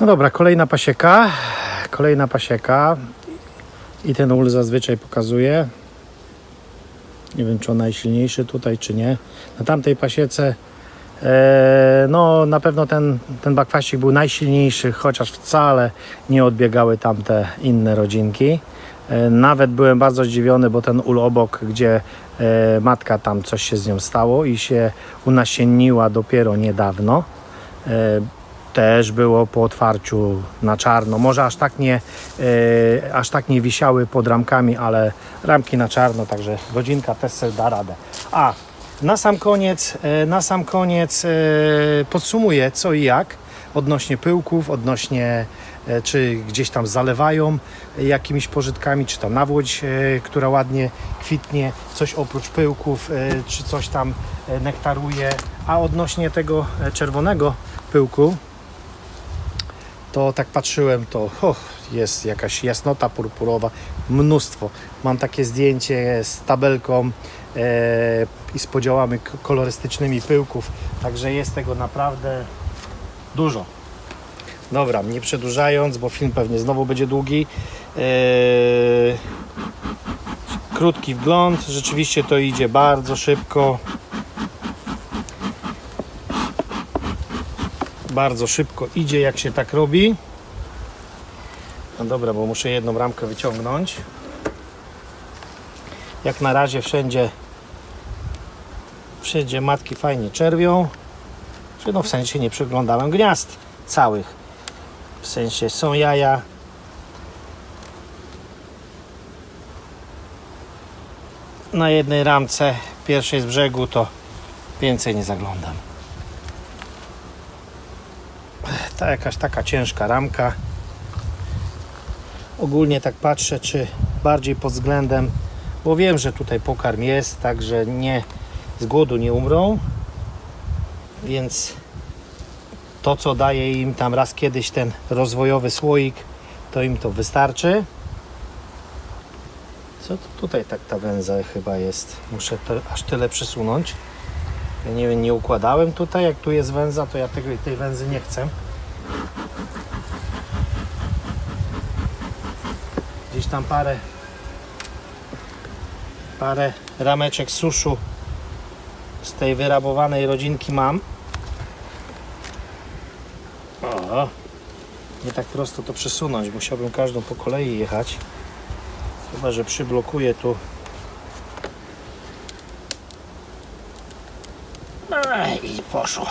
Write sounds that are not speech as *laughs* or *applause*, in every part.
No dobra, kolejna pasieka. Kolejna pasieka. I ten ul zazwyczaj pokazuje. Nie wiem, czy on najsilniejszy tutaj, czy nie. Na tamtej pasiece e, no na pewno ten, ten bakwasik był najsilniejszy, chociaż wcale nie odbiegały tamte inne rodzinki. E, Nawet byłem bardzo zdziwiony, bo ten ul obok, gdzie e, matka tam coś się z nią stało i się unasienniła dopiero niedawno. Też było po otwarciu na czarno. Może aż tak nie, e, aż tak nie wisiały pod ramkami, ale ramki na czarno, także godzinka też da radę. A na sam koniec, e, na sam koniec e, podsumuję co i jak odnośnie pyłków, odnośnie e, czy gdzieś tam zalewają jakimiś pożytkami, czy tam nawłoć, e, która ładnie kwitnie, coś oprócz pyłków, e, czy coś tam nektaruje. A odnośnie tego czerwonego pyłku, to tak patrzyłem, to ho, jest jakaś jasnota purpurowa, mnóstwo. Mam takie zdjęcie z tabelką e, i z podziałami kolorystycznymi pyłków, także jest tego naprawdę dużo. Dobra, nie przedłużając, bo film pewnie znowu będzie długi. E, krótki wgląd, rzeczywiście to idzie bardzo szybko. Bardzo szybko idzie, jak się tak robi. No dobra, bo muszę jedną ramkę wyciągnąć. Jak na razie wszędzie wszędzie matki fajnie czerwią. Czy no w sensie nie przeglądałem gniazd całych. W sensie są jaja. Na jednej ramce pierwszej z brzegu to więcej nie zaglądam. Ta jakaś taka ciężka ramka. Ogólnie tak patrzę, czy bardziej pod względem, bo wiem, że tutaj pokarm jest, także nie z głodu nie umrą, więc to, co daje im tam raz kiedyś ten rozwojowy słoik, to im to wystarczy. Co to tutaj tak ta węza chyba jest? Muszę to aż tyle przesunąć. Ja nie wiem, nie układałem tutaj. Jak tu jest węza, to ja tego, tej węzy nie chcę. Gdzieś tam parę parę rameczek suszu z tej wyrabowanej rodzinki mam. O, nie tak prosto to przesunąć. Musiałbym każdą po kolei jechać. Chyba, że przyblokuję tu. Ej, I poszło.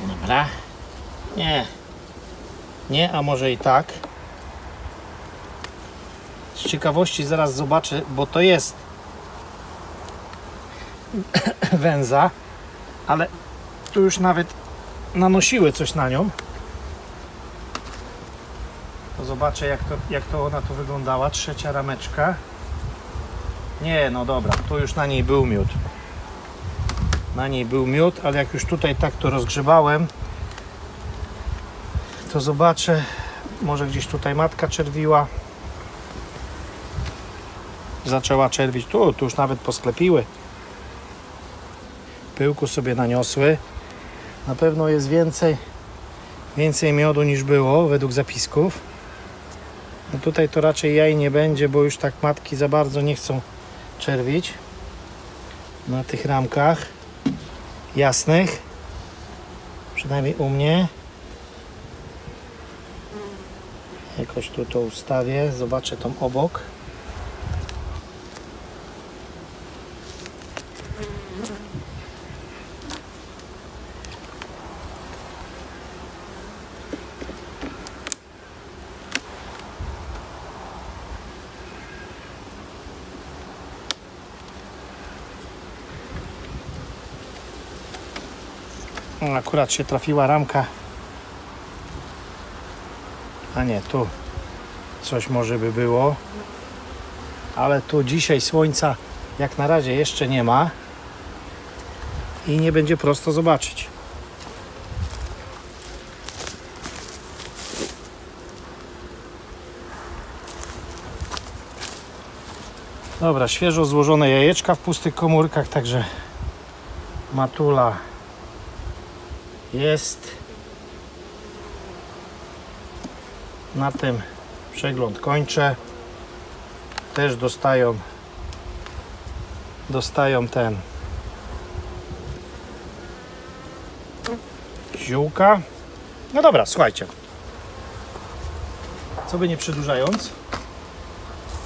Dobra. Nie. Nie, a może i tak. Z ciekawości zaraz zobaczę, bo to jest *coughs* węza, ale tu już nawet nanosiły coś na nią. To zobaczę jak to, jak to ona tu wyglądała. Trzecia rameczka. Nie, no dobra, tu już na niej był miód. Na niej był miód, ale jak już tutaj tak to rozgrzebałem, to zobaczę, może gdzieś tutaj matka czerwiła. Zaczęła czerwić. Tu, tu już nawet posklepiły. Pyłku sobie naniosły. Na pewno jest więcej, więcej miodu niż było według zapisków. No tutaj to raczej jaj nie będzie, bo już tak matki za bardzo nie chcą czerwić na tych ramkach jasnych. Przynajmniej u mnie. Jakoś tu to ustawię, zobaczę tą obok. Akurat się trafiła ramka. A nie, tu coś może by było. Ale tu dzisiaj słońca jak na razie jeszcze nie ma. I nie będzie prosto zobaczyć. Dobra, świeżo złożone jajeczka w pustych komórkach, także matula jest. Na tym przegląd kończę. Też dostają dostają ten ziółka. No dobra, słuchajcie. Co by nie przedłużając,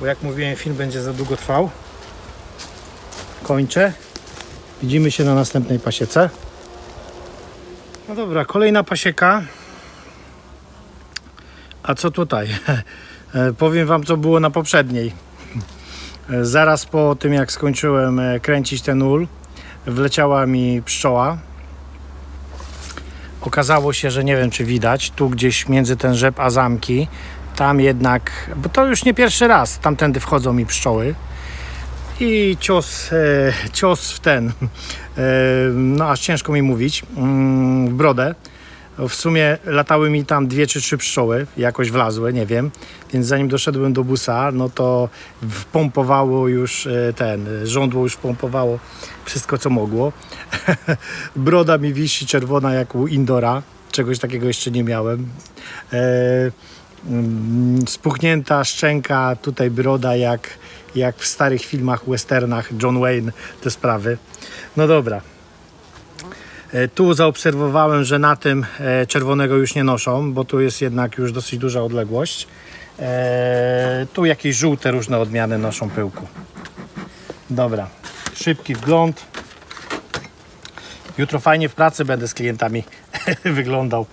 bo jak mówiłem, film będzie za długo trwał. Kończę. Widzimy się na następnej pasiece. No dobra, kolejna pasieka. A co tutaj? *laughs* E, Powiem Wam, co było na poprzedniej. E, Zaraz po tym, jak skończyłem e, kręcić ten ul, wleciała mi pszczoła. Okazało się, że nie wiem, czy widać, tu gdzieś między ten rzep a zamki, tam jednak, bo to już nie pierwszy raz, tamtędy wchodzą mi pszczoły. I cios, cios w ten, *laughs* no aż ciężko mi mówić, mm, w brodę. W sumie latały mi tam dwie czy trzy pszczoły, jakoś wlazły, nie wiem. Więc zanim doszedłem do busa, no to wpompowało już e, ten, żądło już pompowało wszystko co mogło. *laughs* Broda mi wisi czerwona jak u Indora, czegoś takiego jeszcze nie miałem. E, mm, spuchnięta szczęka, tutaj broda jak, jak w starych filmach, westernach, John Wayne, te sprawy. No dobra. E, Tu zaobserwowałem, że na tym e, czerwonego już nie noszą, bo tu jest jednak już dosyć duża odległość. E, Tu jakieś żółte różne odmiany noszą pyłku. Dobra, szybki wgląd. Jutro fajnie w pracy będę z klientami *laughs* wyglądał.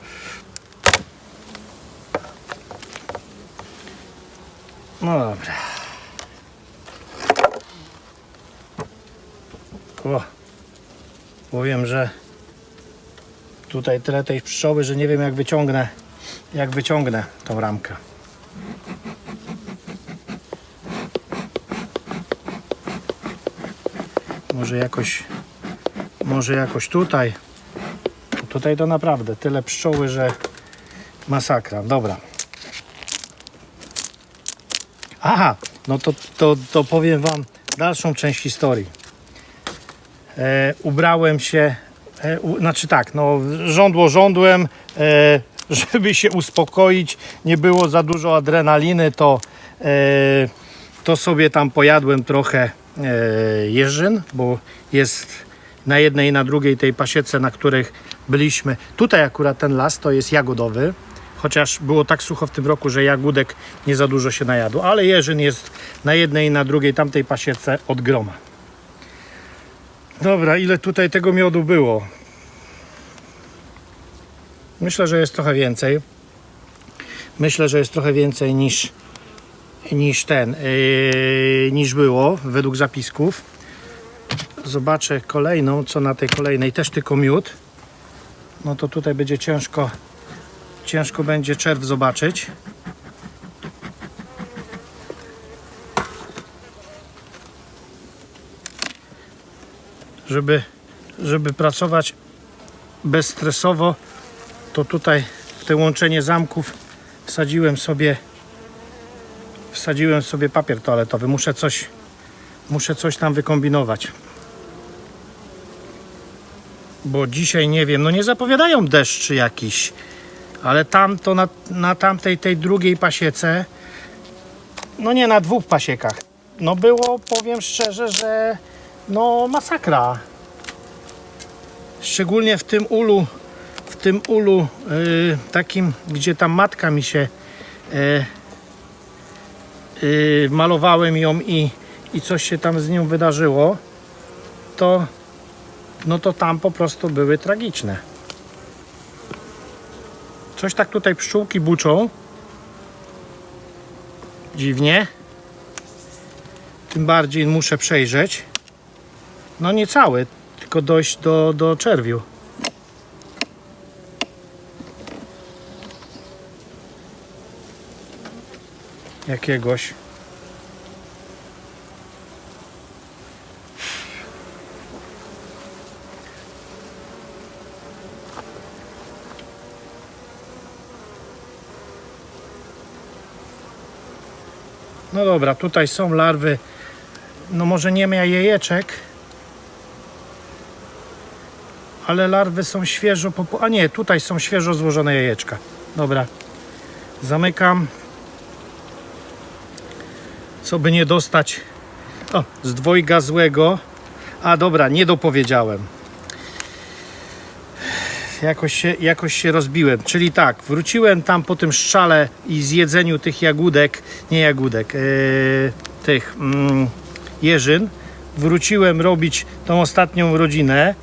No dobra. O, powiem, że tutaj tyle tej pszczoły, że nie wiem jak wyciągnę, jak wyciągnę tą ramkę. Może jakoś, może jakoś tutaj. Tutaj to naprawdę tyle pszczoły, że masakra. Dobra. Aha, no to, to, to powiem Wam dalszą część historii. E, ubrałem się, znaczy tak, no żądło żądłem, e, żeby się uspokoić, nie było za dużo adrenaliny, to, e, to sobie tam pojadłem trochę e, jeżyn, bo jest na jednej i na drugiej tej pasiece, na których byliśmy. Tutaj akurat ten las to jest jagodowy, chociaż było tak sucho w tym roku, że jagódek nie za dużo się najadło, ale jeżyn jest na jednej i na drugiej tamtej pasiece od groma. Dobra, ile tutaj tego miodu było? Myślę, że jest trochę więcej. Myślę, że jest trochę więcej niż, niż ten, yy, niż było według zapisków. Zobaczę kolejną, co na tej kolejnej też tylko miód. No to tutaj będzie ciężko, ciężko będzie czerw zobaczyć. Żeby, żeby pracować bezstresowo, to tutaj w te łączenie zamków wsadziłem sobie wsadziłem sobie papier toaletowy. Muszę coś muszę coś tam wykombinować. Bo dzisiaj nie wiem, no nie zapowiadają deszczy jakiś, ale tam to na, na tamtej tej drugiej pasiece, no nie na dwóch pasiekach. No było, powiem szczerze, że no masakra. Szczególnie w tym ulu, w tym ulu y, takim, gdzie tam matka mi się y, y, malowałem ją i, i coś się tam z nią wydarzyło, to no to tam po prostu były tragiczne. Coś tak tutaj pszczółki buczą. Dziwnie. Tym bardziej muszę przejrzeć. No nie cały, tylko dojść do, do czerwiu. Jakiegoś. No dobra, tutaj są larwy no może nie ma jajeczek, ale larwy są świeżo, a nie, tutaj są świeżo złożone jajeczka. Dobra, zamykam. Co by nie dostać o, z dwojga złego. A dobra, nie dopowiedziałem. Jakoś się, jakoś się rozbiłem. Czyli tak, wróciłem tam po tym szczale i zjedzeniu tych jagódek, nie jagódek, yy, tych mm, jeżyn. Wróciłem robić tą ostatnią rodzinę.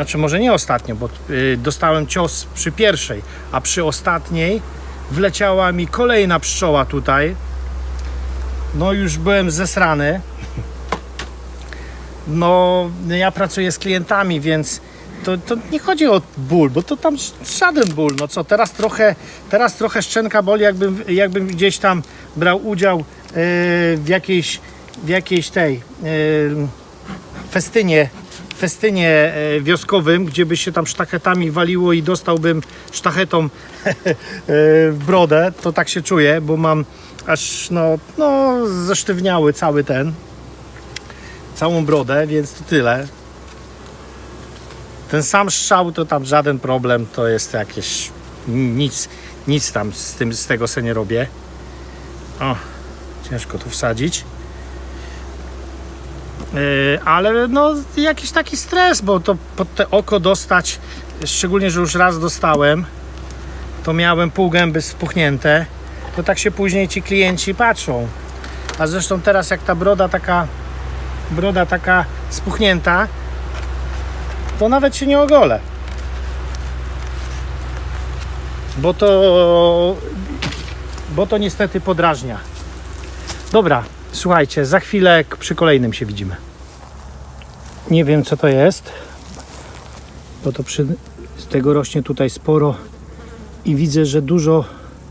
Znaczy, może nie ostatnią, bo yy, dostałem cios przy pierwszej, a przy ostatniej wleciała mi kolejna pszczoła tutaj. No, już byłem zesrany. No, ja pracuję z klientami, więc to, to nie chodzi o ból, bo to tam żaden ból. No co, teraz trochę, teraz trochę szczęka boli, jakbym, jakbym gdzieś tam brał udział e, w jakiejś, w jakiejś tej e, festynie, festynie e, wioskowym, gdzie by się tam sztachetami waliło i dostałbym sztachetą *laughs* e, w brodę, to tak się czuję, bo mam aż no, no zesztywniały cały ten, całą brodę, więc to tyle. Ten sam strzał to tam żaden problem, to jest jakieś nic, nic tam z tym z tego se nie robię. O, ciężko tu wsadzić. Yy, ale no jakiś taki stres, bo to pod te oko dostać, szczególnie, że już raz dostałem, to miałem pół gęby spuchnięte, to tak się później ci klienci patrzą. A zresztą teraz jak ta broda taka broda taka spuchnięta, to nawet się nie ogolę. Bo to, bo to niestety podrażnia. Dobra, słuchajcie, za chwilę przy kolejnym się widzimy. Nie wiem co to jest, bo to przy, z tego rośnie tutaj sporo i widzę, że dużo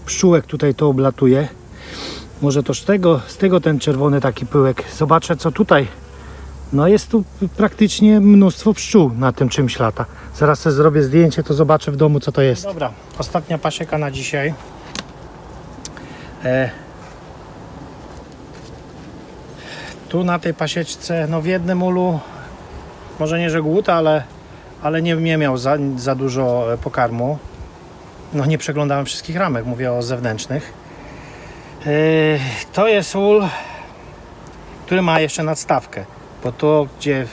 pszczółek tutaj to oblatuje. Może to z tego, z tego ten czerwony taki pyłek. Zobaczę co tutaj. No jest tu praktycznie mnóstwo pszczół na tym czymś lata. Zaraz sobie zrobię zdjęcie, to zobaczę w domu co to jest. Dobra, ostatnia pasieka na dzisiaj. E, tu na tej pasieczce, no w jednym ulu, może nie że głód, ale, ale nie, nie miał za, za dużo e, pokarmu. No nie przeglądałem wszystkich ramek, mówię o zewnętrznych. E, to jest ul, który ma jeszcze nadstawkę. Bo to, gdzie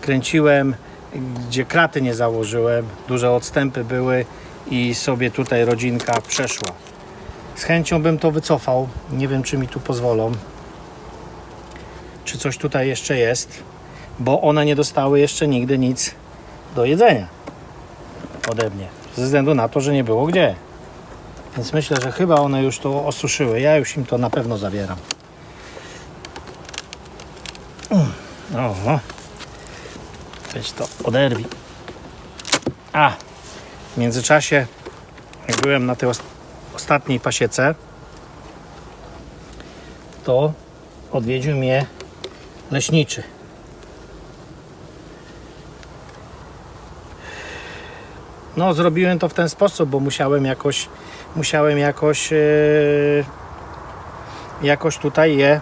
kręciłem, gdzie kraty nie założyłem, duże odstępy były i sobie tutaj rodzinka przeszła. Z chęcią bym to wycofał. Nie wiem, czy mi tu pozwolą. Czy coś tutaj jeszcze jest, bo one nie dostały jeszcze nigdy nic do jedzenia ode mnie. Ze względu na to, że nie było gdzie. Więc myślę, że chyba one już to osuszyły. Ja już im to na pewno zabieram. Oho. Weź to oderwij. A, w międzyczasie, jak byłem na tej os- ostatniej pasiece, to odwiedził mnie leśniczy. No, zrobiłem to w ten sposób, bo musiałem jakoś, musiałem jakoś, e, jakoś tutaj je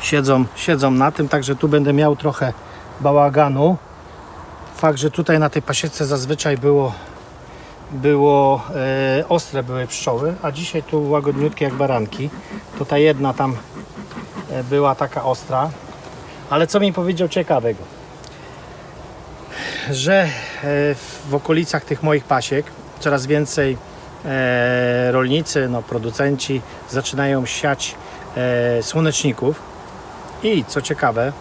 siedzą, siedzą na tym, także tu będę miał trochę bałaganu. Fakt, że tutaj na tej pasiece zazwyczaj było, było e, ostre były pszczoły, a dzisiaj tu łagodniutkie jak baranki. To ta jedna tam była taka ostra. Ale co mi powiedział ciekawego? Że e, w okolicach tych moich pasiek coraz więcej e, rolnicy, no, producenci zaczynają siać e, słoneczników i co ciekawe,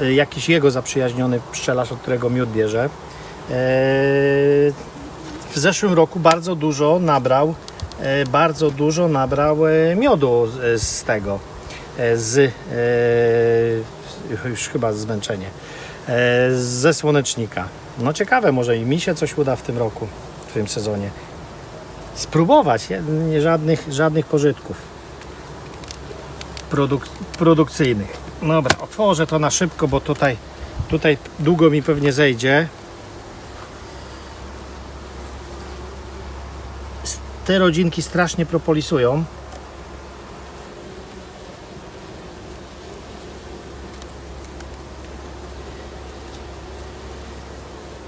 jakiś jego zaprzyjaźniony pszczelarz, od którego miód bierze, e, w zeszłym roku bardzo dużo nabrał, e, bardzo dużo nabrał e, miodu z, tego, e, z, e, już chyba zmęczenie, e, ze słonecznika. No ciekawe, może i mi się coś uda w tym roku, w tym sezonie. Spróbować, nie żadnych, żadnych pożytków produk produkcyjnych. Dobra, otworzę to na szybko, bo tutaj, tutaj długo mi pewnie zejdzie. te rodzinki strasznie propolisują.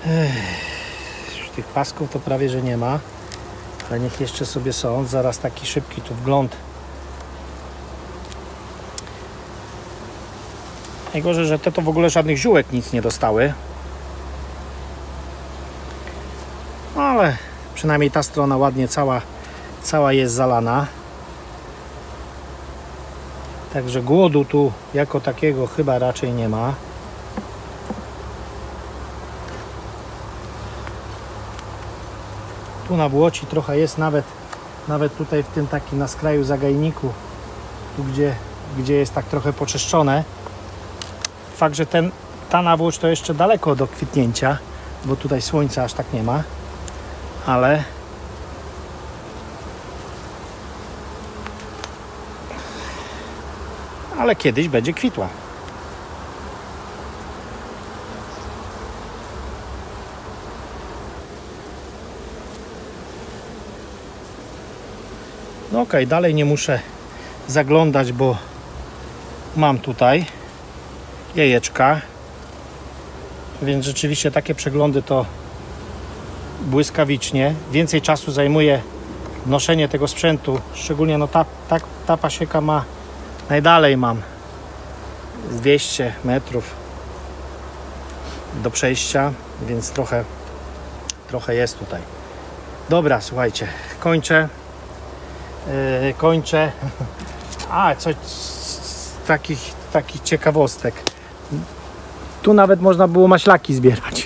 Ech, tych pasków to prawie, że nie ma, ale niech jeszcze sobie są. Zaraz taki szybki tu wgląd. Najgorzej, że te to w ogóle żadnych ziółek nic nie dostały. Przynajmniej ta strona ładnie cała, cała jest zalana. Także głodu tu jako takiego chyba raczej nie ma. Tu na błoci trochę jest nawet, nawet tutaj w tym takim na skraju zagajniku, tu gdzie, gdzie jest tak trochę poczyszczone. Fakt, że ten, ta nawłoć to jeszcze daleko do kwitnięcia, bo tutaj słońca aż tak nie ma, ale ale kiedyś będzie kwitła. No okej, dalej nie muszę zaglądać, bo mam tutaj jajeczka. Więc rzeczywiście takie przeglądy to błyskawicznie. Więcej czasu zajmuje noszenie tego sprzętu. Szczególnie no ta, ta, ta pasieka ma najdalej mam z 200 metrów do przejścia, więc trochę, trochę jest tutaj. Dobra, słuchajcie, kończę. Yy, kończę. *laughs* A, coś z takich, takich ciekawostek. Tu nawet można było maślaki zbierać.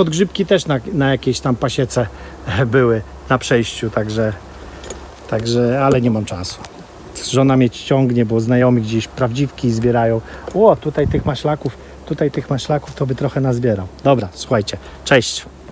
Podgrzybki też na, na jakiejś tam pasiece *laughs* były na przejściu, także, także, ale nie mam czasu. Żona mnie ciągnie, bo znajomi gdzieś prawdziwki zbierają. O, tutaj tych maślaków, tutaj tych maślaków to by trochę nazbierał. Dobra, słuchajcie, cześć.